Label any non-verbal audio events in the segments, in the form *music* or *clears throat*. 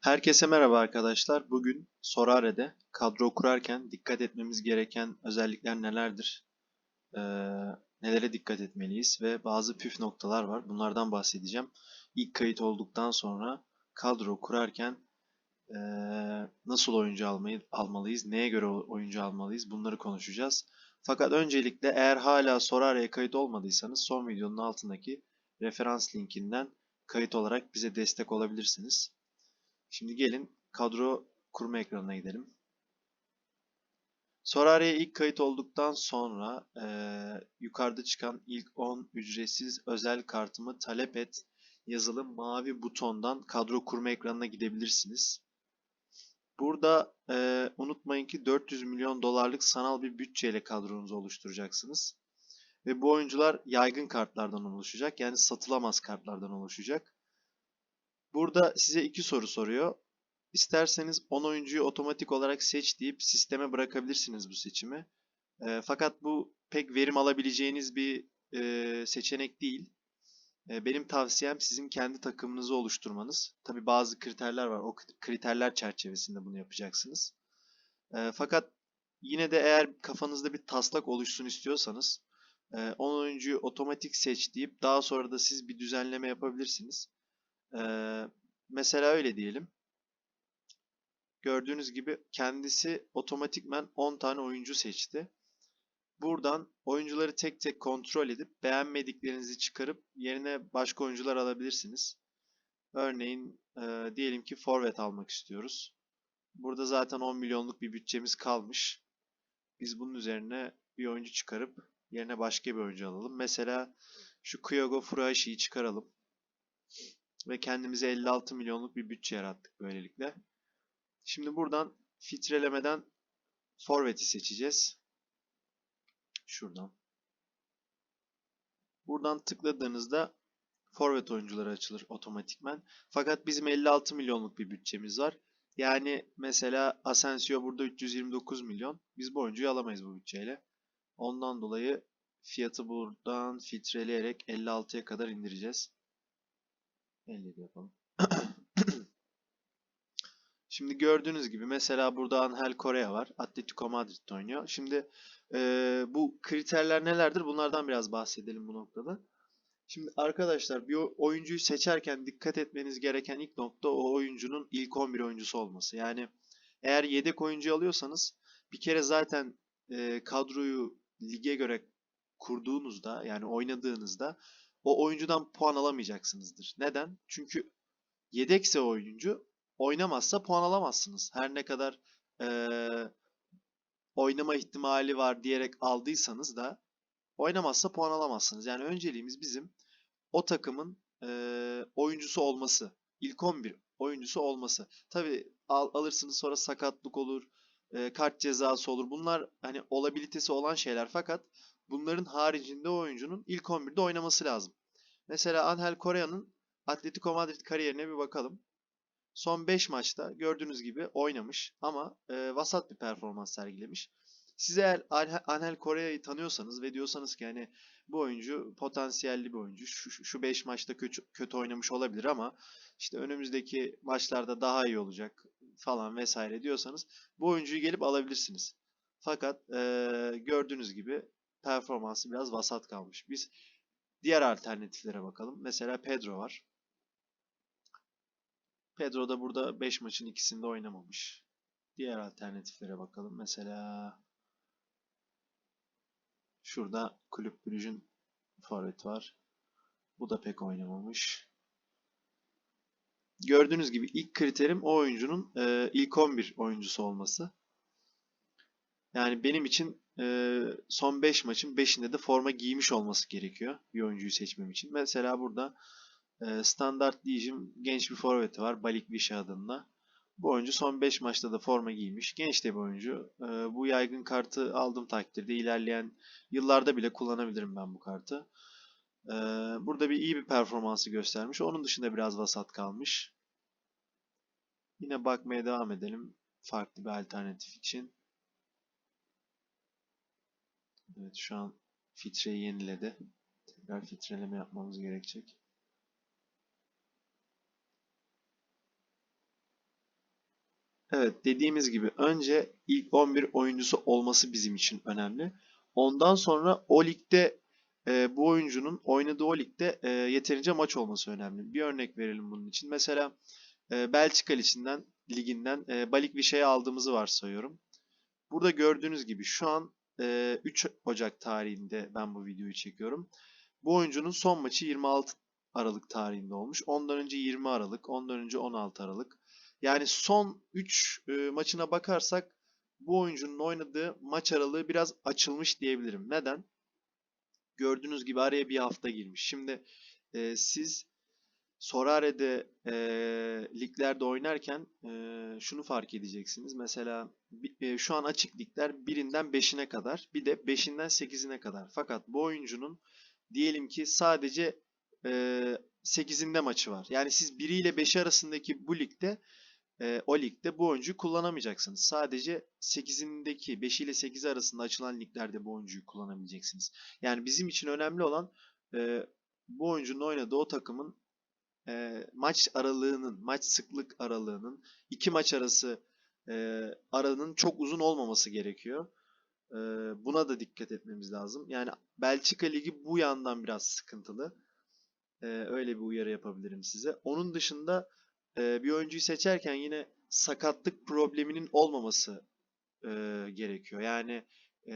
Herkese merhaba arkadaşlar. Bugün Sorare'de kadro kurarken dikkat etmemiz gereken özellikler nelerdir? Ee, nelere dikkat etmeliyiz ve bazı püf noktalar var. Bunlardan bahsedeceğim. İlk kayıt olduktan sonra kadro kurarken ee, nasıl oyuncu almayı almalıyız, neye göre oyuncu almalıyız bunları konuşacağız. Fakat öncelikle eğer hala Sorare'ye kayıt olmadıysanız son videonun altındaki referans linkinden kayıt olarak bize destek olabilirsiniz. Şimdi gelin kadro kurma ekranına gidelim. Sorare'ye ilk kayıt olduktan sonra e, yukarıda çıkan ilk 10 ücretsiz özel kartımı talep et yazılı mavi butondan kadro kurma ekranına gidebilirsiniz. Burada e, unutmayın ki 400 milyon dolarlık sanal bir bütçeyle kadronuzu oluşturacaksınız. Ve bu oyuncular yaygın kartlardan oluşacak. Yani satılamaz kartlardan oluşacak. Burada size iki soru soruyor. İsterseniz 10 oyuncuyu otomatik olarak seç deyip sisteme bırakabilirsiniz bu seçimi. E, fakat bu pek verim alabileceğiniz bir e, seçenek değil. E, benim tavsiyem sizin kendi takımınızı oluşturmanız. Tabi bazı kriterler var. O kriterler çerçevesinde bunu yapacaksınız. E, fakat yine de eğer kafanızda bir taslak oluşsun istiyorsanız 10 oyuncuyu otomatik seç deyip daha sonra da siz bir düzenleme yapabilirsiniz. Ee, mesela öyle diyelim. Gördüğünüz gibi kendisi otomatikmen 10 tane oyuncu seçti. Buradan oyuncuları tek tek kontrol edip beğenmediklerinizi çıkarıp yerine başka oyuncular alabilirsiniz. Örneğin e, diyelim ki forvet almak istiyoruz. Burada zaten 10 milyonluk bir bütçemiz kalmış. Biz bunun üzerine bir oyuncu çıkarıp yerine başka bir oyuncu alalım. Mesela şu Kyogo Furahashi'yi çıkaralım. Ve kendimize 56 milyonluk bir bütçe yarattık böylelikle. Şimdi buradan filtrelemeden forvet'i seçeceğiz. Şuradan. Buradan tıkladığınızda forvet oyuncuları açılır otomatikmen. Fakat bizim 56 milyonluk bir bütçemiz var. Yani mesela Asensio burada 329 milyon. Biz bu oyuncuyu alamayız bu bütçeyle. Ondan dolayı fiyatı buradan filtreleyerek 56'ya kadar indireceğiz. 57 yapalım. *clears throat* Şimdi gördüğünüz gibi mesela burada Angel Korea var. Atletico Madrid'de oynuyor. Şimdi e, bu kriterler nelerdir? Bunlardan biraz bahsedelim bu noktada. Şimdi arkadaşlar bir oyuncuyu seçerken dikkat etmeniz gereken ilk nokta o oyuncunun ilk 11 oyuncusu olması. Yani eğer yedek oyuncu alıyorsanız bir kere zaten e, kadroyu lige göre kurduğunuzda yani oynadığınızda o oyuncudan puan alamayacaksınızdır. Neden? Çünkü yedekse oyuncu oynamazsa puan alamazsınız. Her ne kadar ee, oynama ihtimali var diyerek aldıysanız da oynamazsa puan alamazsınız. Yani önceliğimiz bizim o takımın e, oyuncusu olması. İlk 11 oyuncusu olması. Tabi al, alırsınız sonra sakatlık olur, e, kart cezası olur. Bunlar hani olabilitesi olan şeyler fakat bunların haricinde oyuncunun ilk 11'de oynaması lazım. Mesela Angel Correa'nın Atletico Madrid kariyerine bir bakalım. Son 5 maçta gördüğünüz gibi oynamış ama e, vasat bir performans sergilemiş. Siz eğer Angel Correa'yı tanıyorsanız ve diyorsanız ki hani bu oyuncu potansiyelli bir oyuncu. Şu 5 maçta kötü, kötü oynamış olabilir ama işte önümüzdeki maçlarda daha iyi olacak falan vesaire diyorsanız bu oyuncuyu gelip alabilirsiniz. Fakat e, gördüğünüz gibi performansı biraz vasat kalmış. Biz diğer alternatiflere bakalım. Mesela Pedro var. Pedro da burada 5 maçın ikisinde oynamamış. Diğer alternatiflere bakalım. Mesela şurada Kulüp Brugge'ün forvet var. Bu da pek oynamamış. Gördüğünüz gibi ilk kriterim o oyuncunun e, ilk 11 oyuncusu olması. Yani benim için e, son 5 maçın 5'inde de forma giymiş olması gerekiyor bir oyuncuyu seçmem için. Mesela burada e, standart diyeceğim genç bir forveti var Balik Vişa adında. Bu oyuncu son 5 maçta da forma giymiş. Genç de bir oyuncu. E, bu yaygın kartı aldığım takdirde ilerleyen yıllarda bile kullanabilirim ben bu kartı. E, burada bir iyi bir performansı göstermiş. Onun dışında biraz vasat kalmış. Yine bakmaya devam edelim. Farklı bir alternatif için. Evet şu an filtreyi yeniledi. Tekrar filtreleme yapmamız gerekecek. Evet, dediğimiz gibi önce ilk 11 oyuncusu olması bizim için önemli. Ondan sonra o ligde e, bu oyuncunun oynadığı o ligde e, yeterince maç olması önemli. Bir örnek verelim bunun için. Mesela e, Belçika liginden, liginden e, Balikvişe'yi aldığımızı varsayıyorum. Burada gördüğünüz gibi şu an e, 3 Ocak tarihinde ben bu videoyu çekiyorum. Bu oyuncunun son maçı 26 Aralık tarihinde olmuş. Ondan önce 20 Aralık, ondan önce 16 Aralık. Yani son 3 e, maçına bakarsak bu oyuncunun oynadığı maç aralığı biraz açılmış diyebilirim. Neden? Gördüğünüz gibi araya bir hafta girmiş. Şimdi e, siz Sorare'de e, liglerde oynarken e, şunu fark edeceksiniz. Mesela e, şu an açık ligler birinden 5'ine kadar bir de 5'inden 8'ine kadar. Fakat bu oyuncunun diyelim ki sadece e, 8'inde maçı var. Yani siz 1 ile 5 arasındaki bu ligde e, o ligde bu oyuncuyu kullanamayacaksınız. Sadece 8'indeki 5 ile 8 arasında açılan liglerde bu oyuncuyu kullanabileceksiniz. Yani bizim için önemli olan e, bu oyuncunun oynadığı o takımın e, maç aralığının, maç sıklık aralığının iki maç arası e, aranın çok uzun olmaması gerekiyor. E, buna da dikkat etmemiz lazım. Yani Belçika Ligi bu yandan biraz sıkıntılı. E, öyle bir uyarı yapabilirim size. Onun dışında e, bir oyuncuyu seçerken yine sakatlık probleminin olmaması e, gerekiyor. Yani e,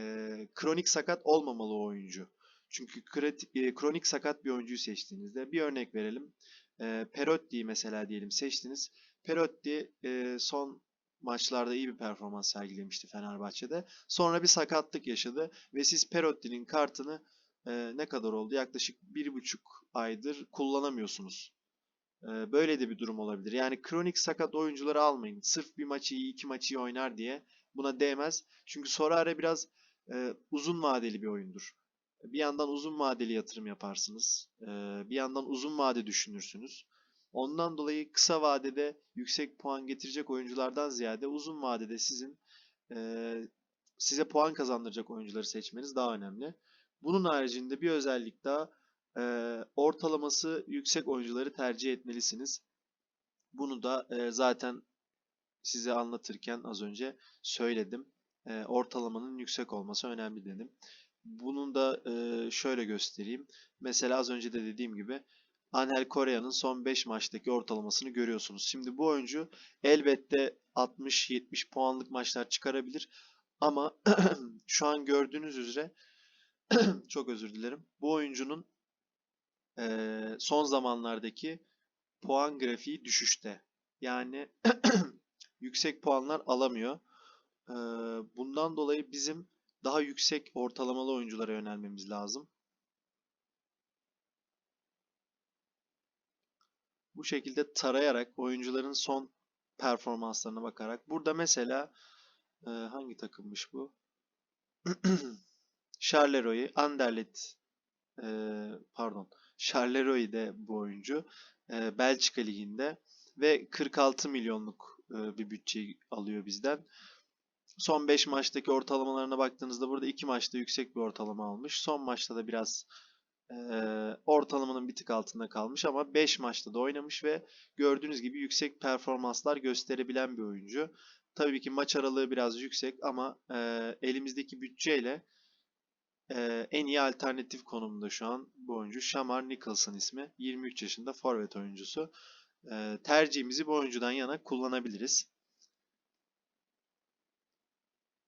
kronik sakat olmamalı oyuncu. Çünkü kronik sakat bir oyuncuyu seçtiğinizde bir örnek verelim. E, Perotti'yi mesela diyelim seçtiniz. Perotti e, son maçlarda iyi bir performans sergilemişti Fenerbahçe'de. Sonra bir sakatlık yaşadı ve siz Perotti'nin kartını e, ne kadar oldu? Yaklaşık bir buçuk aydır kullanamıyorsunuz. E, böyle de bir durum olabilir. Yani kronik sakat oyuncuları almayın. Sırf bir maçı iyi, iki maçı iyi oynar diye buna değmez. Çünkü Sorare biraz e, uzun vadeli bir oyundur. Bir yandan uzun vadeli yatırım yaparsınız. E, bir yandan uzun vade düşünürsünüz. Ondan dolayı kısa vadede yüksek puan getirecek oyunculardan ziyade uzun vadede sizin e, size puan kazandıracak oyuncuları seçmeniz daha önemli. Bunun haricinde bir özellik daha e, ortalaması yüksek oyuncuları tercih etmelisiniz. Bunu da zaten size anlatırken az önce söyledim. Ortalamanın yüksek olması önemli dedim. Bunun da şöyle göstereyim. Mesela az önce de dediğim gibi Angel Correa'nın son 5 maçtaki ortalamasını görüyorsunuz. Şimdi bu oyuncu elbette 60-70 puanlık maçlar çıkarabilir. Ama *clears throat* şu an gördüğünüz üzere *clears throat* çok özür dilerim. Bu oyuncunun son zamanlardaki puan grafiği düşüşte. Yani *clears throat* yüksek puanlar alamıyor. Bundan dolayı bizim daha yüksek ortalamalı oyunculara yönelmemiz lazım. Bu şekilde tarayarak oyuncuların son performanslarına bakarak. Burada mesela eee, hangi takımmış bu? *clears throat* Charleroi, Anderlecht eee, pardon. Charleroi de bu oyuncu. Eee, Belçika Ligi'nde ve 46 milyonluk eee, bir bütçe alıyor bizden. Son 5 maçtaki ortalamalarına baktığınızda burada 2 maçta yüksek bir ortalama almış. Son maçta da biraz eee, ortalamanın bir tık altında kalmış ama 5 maçta da oynamış ve gördüğünüz gibi yüksek performanslar gösterebilen bir oyuncu. Tabii ki maç aralığı biraz yüksek ama eee, elimizdeki bütçeyle eee, en iyi alternatif konumunda şu an bu oyuncu. Shamar Nicholson ismi. 23 yaşında forvet oyuncusu. Eee, tercihimizi bu oyuncudan yana kullanabiliriz.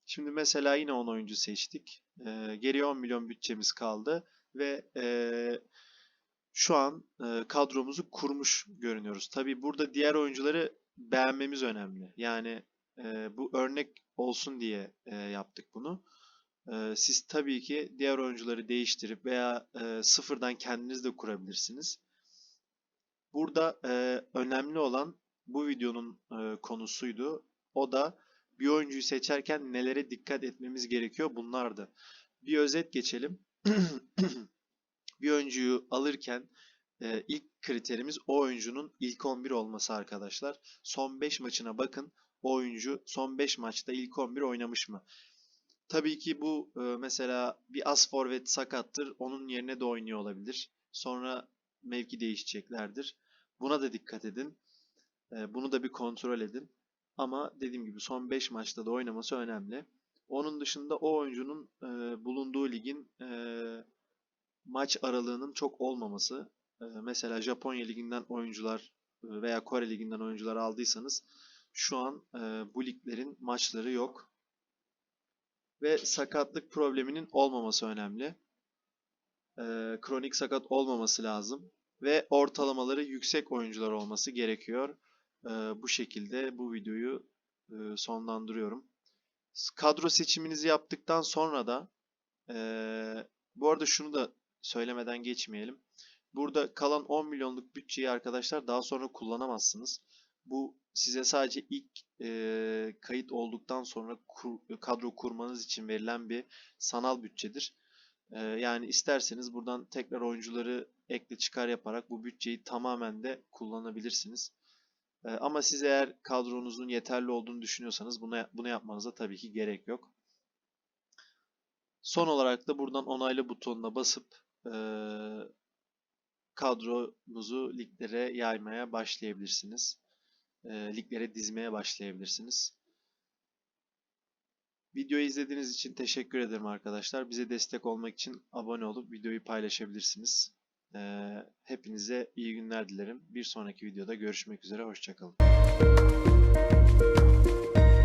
Şimdi mesela yine 10 oyuncu seçtik. Eee, geriye 10 milyon bütçemiz kaldı ve eee, şu an eee, kadromuzu kurmuş görünüyoruz. Tabii burada diğer oyuncuları beğenmemiz önemli. Yani eee, bu örnek olsun diye eee, yaptık bunu. Eee, siz tabii ki diğer oyuncuları değiştirip veya eee, sıfırdan kendiniz de kurabilirsiniz. Burada eee, önemli olan bu videonun eee, konusuydu. O da bir oyuncuyu seçerken nelere dikkat etmemiz gerekiyor bunlardı. Bir özet geçelim. *clears throat* Bir oyuncuyu alırken e, ilk kriterimiz o oyuncunun ilk 11 olması arkadaşlar. Son 5 maçına bakın. O oyuncu son 5 maçta ilk 11 oynamış mı? Tabii ki bu e, mesela bir as forvet sakattır. Onun yerine de oynuyor olabilir. Sonra mevki değişeceklerdir. Buna da dikkat edin. E, bunu da bir kontrol edin. Ama dediğim gibi son 5 maçta da oynaması önemli. Onun dışında o oyuncunun e, bulunduğu ligin e, maç aralığının çok olmaması. E, mesela Japonya liginden oyuncular e, veya Kore liginden oyuncular aldıysanız şu an e, bu liglerin maçları yok. Ve sakatlık probleminin olmaması önemli. E, kronik sakat olmaması lazım. Ve ortalamaları yüksek oyuncular olması gerekiyor. E, bu şekilde bu videoyu e, sonlandırıyorum. Kadro seçiminizi yaptıktan sonra da e, bu arada şunu da söylemeden geçmeyelim. Burada kalan 10 milyonluk bütçeyi arkadaşlar daha sonra kullanamazsınız. Bu size sadece ilk e, kayıt olduktan sonra kur- kadro kurmanız için verilen bir sanal bütçedir. E, yani isterseniz buradan tekrar oyuncuları ekle çıkar yaparak bu bütçeyi tamamen de kullanabilirsiniz. E, ama siz eğer kadronuzun yeterli olduğunu düşünüyorsanız buna bunu yapmanıza tabii ki gerek yok. Son olarak da buradan onayla butonuna basıp e, kadronuzu liglere yaymaya başlayabilirsiniz. E, liglere dizmeye başlayabilirsiniz. Videoyu izlediğiniz için teşekkür ederim arkadaşlar. Bize destek olmak için abone olup videoyu paylaşabilirsiniz. Hepinize iyi günler dilerim. Bir sonraki videoda görüşmek üzere. Hoşçakalın.